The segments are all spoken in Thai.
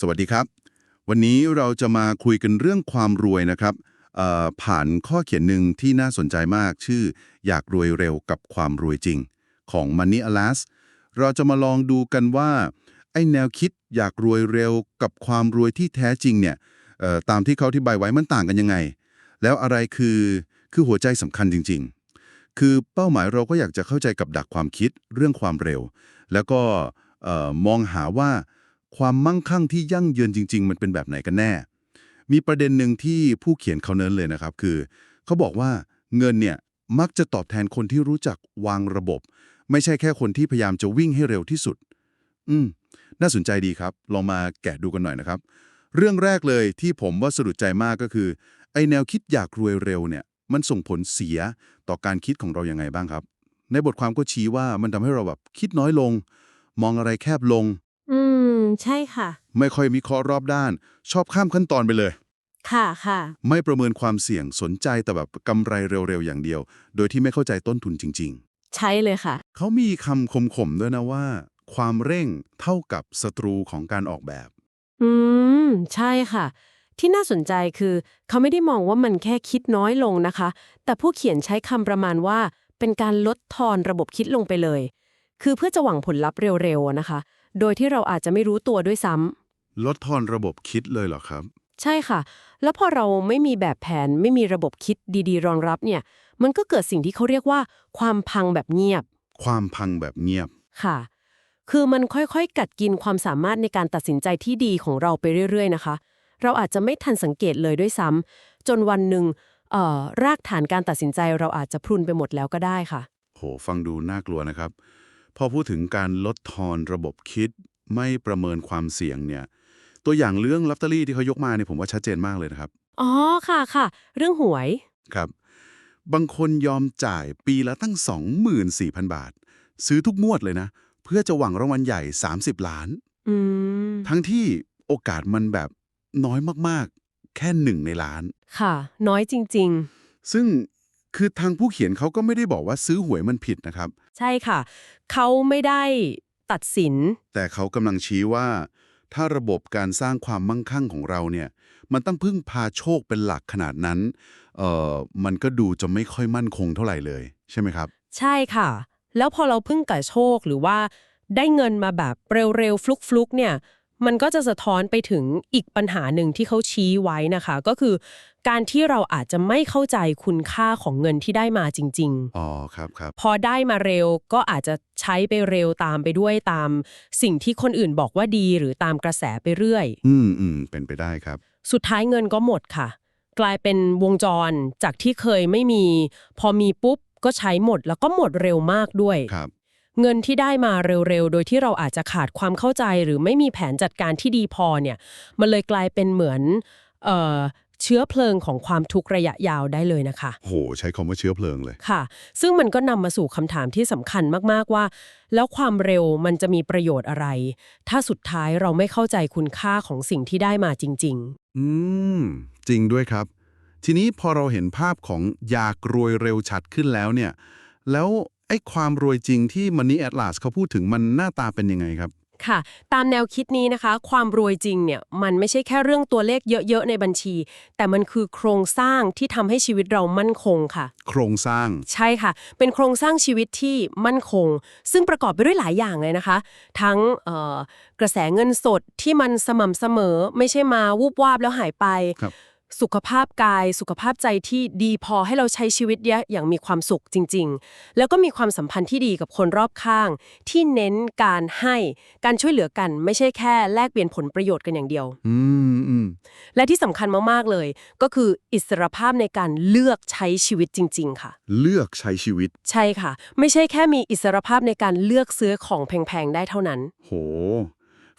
สวัสดีครับ วันนี้เราจะมาคุยกันเรื่องความรวยนะครับผ่านข้อเขียนหนึ่งที่น่าสนใจมากชื่อ อยากรวยเร็วกับความรวยจริง ของ Money Alas เราจะมาลองดูกันว่า ไอแนวคิดอยากรวยเร็วกับความรวยที่แท้จริงเนี่ยตามที่เขาอธิบายไว้มันต่างกันยังไง แล้วอะไรคือคือหัวใจสำคัญจริง ๆ คือเป้าหมายเราก็อยากจะเข้าใจกับดักความคิดเรื่องความเร็ว แล้วก็มองหาว่า ความมั่งคั่งที่ยั่งยืนจริง ๆ มันเป็นแบบไหนกันแน่ มีประเด็นหนึ่งที่ผู้เขียนเขาเน้นเลยนะครับ คือ เขาบอกว่าเงินเนี่ยมักจะตอบแทนคนที่รู้จักวางระบบ ไม่ใช่แค่คนที่พยายามจะวิ่งให้เร็วที่สุด อืม น่าสนใจดีครับ ลองมาแกะดูกันหน่อยนะครับ เรื่องแรกเลยที่ผมว่าสะดุดใจมากก็คือ ไอแนวคิดอยากรวยเร็วเนี่ยมันส่งผลเสียต่อการคิดของเราอยังไงบ้างครับ ในบทความก็ชี้ว่ามันทำให้เราแบบคิดน้อยลง มองอะไรแคบลง มใช่ค่ะ ไม่ค่อยมีข้อรอบด้าน ชอบข้ามขั้นตอนไปเลย ค่ะค่ะ ไม่ประเมินความเสี่ยงสนใจแต่แบบกำไรเร็วๆ อย่างเดียว โดยที่ไม่เข้าใจต้นทุนจริง ใช่เลยค่ะ ๆ เขามีคำคมๆด้วยนะว่า ความเร่งเท่ากับศัตรูของการออกแบบ อืม ใช่ค่ะ ที่น่าสนใจคือ เขาไม่ได้มองว่ามันแค่คิดน้อยลงนะคะ แต่ผู้เขียนใช้คำประมาณว่า เป็นการลดทอนระบบคิดลงไปเลย คือเพื่อจะหวังผลลัพธ์เร็วๆอะนะคะ โดยที่เราอาจจะไม่รู้ตัวด้วยซ้ำลดทอนระบบคิดเลยเหรอครับ ใช่ค่ะ แล้วพอเราไม่มีแบบแผนไม่มีระบบคิดดีๆ รองรับเนี่ย มันก็เกิดสิ่งที่เขาเรียกว่า ความพังแบบเงียบ ความพังแบบเงียบค่ะ คือมันค่อยๆ กัดกินความสามารถในการตัดสินใจที่ดีของเราไปเรื่อย ๆ นะคะ เราอาจจะไม่ทันสังเกตเลยด้วยซ้ำจนวันหนึ่งเอ่อรากฐานการตัดสินใจเราอาจจะพรุนไปหมดแล้วก็ได้ค่ะ โห ฟังดูน่ากลัวนะครับ พอพูดถึงการลดทอนระบบคิดไม่ประเมินความเสี่ยงเนี่ย ตัวอย่างเรื่องลอตเตอรี่ที่เขายกมาเนี่ยผมว่าชัดเจนมากเลยนะครับ อ๋อค่ะค่ะ เรื่องหวยครับ บางคนยอมจ่ายปีละตั้ง 24,000 บาท ซื้อทุกงวดเลยนะ เพื่อจะหวังรางวัลใหญ่ 30 ล้านอืมทั้งที่โอกาสมันแบบน้อยมากๆ แค่หนึ่งในล้าน ค่ะ น้อยจริงซึ่ง คือทางผู้เขียนเขาก็ไม่ได้บอกว่าซื้อหวยมันผิดนะครับๆใช่ค่ะ เขาไม่ได้ตัดสิน แต่เขากำลังชี้ว่า ถ้าระบบการสร้างความมั่งคั่งของเราเนี่ย มันต้องพึ่งพาโชคเป็นหลักขนาดนั้น เอ่อ มันก็ดูจะไม่ค่อยมั่นคงเท่าไหร่เลย ใช่ไหมครับ ใช่ค่ะ แล้วพอเราพึ่งกับโชคหรือว่าได้เงินมาแบบเร็วๆฟลุกๆเนี่ย มันก็จะสะท้อนไปถึงอีกปัญหาหนึ่งที่เขาชี้ไว้นะคะ ก็คือการที่เราอาจจะไม่เข้าใจคุณค่าของเงินที่ได้มาจริงอ๋อครับครับๆพอได้มาเร็วก็อาจจะใช้ไปเร็วตามไปด้วยตามสิ่งที่คนอื่นบอกว่าดีหรือตามกระแสไปเรื่อย อืมอืมเป็นไปได้ครับ สุดท้ายเงินก็หมดค่ะ กลายเป็นวงจรจากที่เคยไม่มี พอมีปุ๊บก็ใช้หมดแล้วก็หมดเร็วมากด้วย ครับ เงินที่ได้มาเร็วๆ โดยที่เราอาจจะขาดความเข้าใจหรือไม่มีแผนจัดการที่ดีพอเนี่ย มันเลยกลายเป็นเหมือนเอ่อเชื้อเพลิงของความทุกข์ระยะยาวได้เลยนะคะ โห ใช้คำว่าเชื้อเพลิงเลย ค่ะ ซึ่งมันก็นำมาสู่คำถามที่สำคัญมากๆว่า แล้วความเร็วมันจะมีประโยชน์อะไร ถ้าสุดท้ายเราไม่เข้าใจคุณค่าของสิ่งที่ได้มาจริง ๆ อืม จริงด้วยครับ ทีนี้พอเราเห็นภาพของอยากรวยเร็วชัดขึ้นแล้วเนี่ย แล้ว ไอ้ความรวยจริงที่มันนี่แอดลาสเขาพูดถึงมันหน้าตาเป็นยังไงครับ ค่ะ ตามแนวคิดนี้นะคะ ความรวยจริงเนี่ยมันไม่ใช่แค่เรื่องตัวเลขเยอะๆในบัญชี แต่มันคือโครงสร้างที่ทำให้ชีวิตเรามั่นคงค่ะ โครงสร้าง ใช่ค่ะ เป็นโครงสร้างชีวิตที่มั่นคง ซึ่งประกอบไปด้วยหลายอย่างเลยนะคะ ทั้งเอ่อกระแสเงินสดที่มันสม่ำเสมอ ไม่ใช่มาวูบวาบแล้วหายไป ครับ สุขภาพกาย สุขภาพใจที่ดีพอให้เราใช้ชีวิตอย่างมีความสุขจริง ๆ แล้วก็มีความสัมพันธ์ที่ดีกับคนรอบข้าง ที่เน้นการให้การช่วยเหลือกัน ไม่ใช่แค่แลกเปลี่ยนผลประโยชน์กันอย่างเดียวอืมอืมและที่สำคัญมากๆเลย ก็คืออิสรภาพในการเลือกใช้ชีวิตจริง ๆ ค่ะ เลือกใช้ชีวิต ใช่ค่ะ ไม่ใช่แค่มีอิสรภาพในการเลือกซื้อของแพงๆได้เท่านั้น โห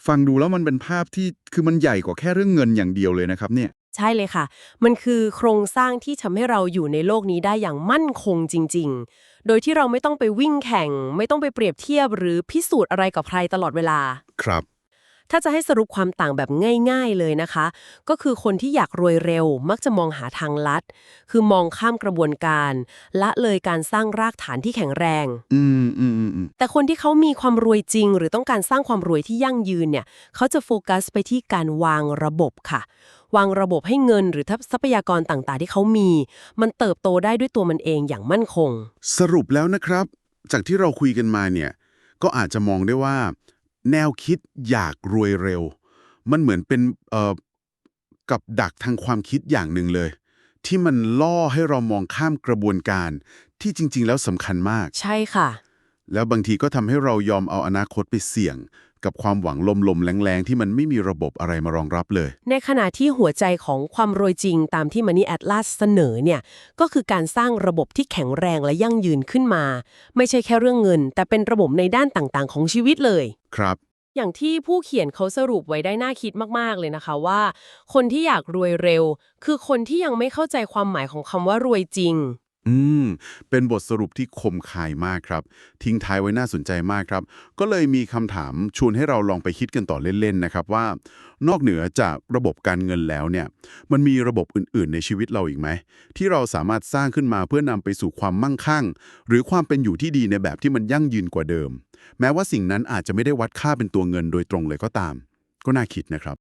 ฟังดูแล้วมันเป็นภาพที่คือมันใหญ่กว่าแค่เรื่องเงินอย่างเดียวเลยนะครับเนี่ย ใช่เลยค่ะ มันคือโครงสร้างที่ทำให้เราอยู่ในโลกนี้ได้อย่างมั่นคงจริง ๆ โดยที่เราไม่ต้องไปวิ่งแข่ง ไม่ต้องไปเปรียบเทียบหรือพิสูจน์อะไรกับใครตลอดเวลา ครับ ถ้าจะให้สรุปความต่างแบบง่าย ๆเลยนะคะ ก็คือคนที่อยากรวยเร็ว มักจะมองหาทางลัด คือมองข้ามกระบวนการ ละเลยการสร้างรากฐานที่แข็งแรง อืมอืมอืมอืมแต่คนที่เขามีความรวยจริง หรือต้องการสร้างความรวยที่ยั่งยืนเนี่ย เขาจะโฟกัสไปที่การวางระบบค่ะ วางระบบให้เงินหรือทรัพยากรต่างๆ ที่เขามี มันเติบโตได้ด้วยตัวมันเองอย่างมั่นคง สรุปแล้วนะครับ จากที่เราคุยกันมาเนี่ยก็อาจจะมองได้ว่า แนวคิดอยากรวยเร็ว มันเหมือนเป็นเอ่อกับดักทางความคิดอย่างหนึ่งเลย ที่มันล่อให้เรามองข้ามกระบวนการที่จริง ๆ แล้วสำคัญมาก ใช่ค่ะ แล้วบางทีก็ทำให้เรายอมเอาอนาคตไปเสี่ยง กับความหวังลมๆแรงๆ ที่มันไม่มีระบบอะไรมารองรับเลย ในขณะที่หัวใจของความรวยจริงตามที่ Money Atlas เสนอเนี่ย ก็คือการสร้างระบบที่แข็งแรงและยั่งยืนขึ้นมา ไม่ใช่แค่เรื่องเงิน แต่เป็นระบบในด้านต่างๆ ของชีวิตเลย ครับอย่างที่ผู้เขียนเขาสรุปไว้ได้น่าคิดมาก ๆ เลยนะคะว่า คนที่อยากรวยเร็ว คือคนที่ยังไม่เข้าใจความหมายของคำว่ารวยจริง อืม เป็นบทสรุปที่คมคายมากครับ ทิ้งท้ายไว้น่าสนใจมากครับ ก็เลยมีคำถามชวนให้เราลองไปคิดกันต่อเล่น ๆ นะครับว่า นอกเหนือจากระบบการเงินแล้วเนี่ย มันมีระบบอื่น ๆ ในชีวิตเราอีกไหม ที่เราสามารถสร้างขึ้นมาเพื่อนำไปสู่ความมั่งคั่ง หรือความเป็นอยู่ที่ดีในแบบที่มันยั่งยืนกว่าเดิม แม้ว่าสิ่งนั้นอาจจะไม่ได้วัดค่าเป็นตัวเงินโดยตรงเลยก็ตาม ก็น่าคิดนะครับ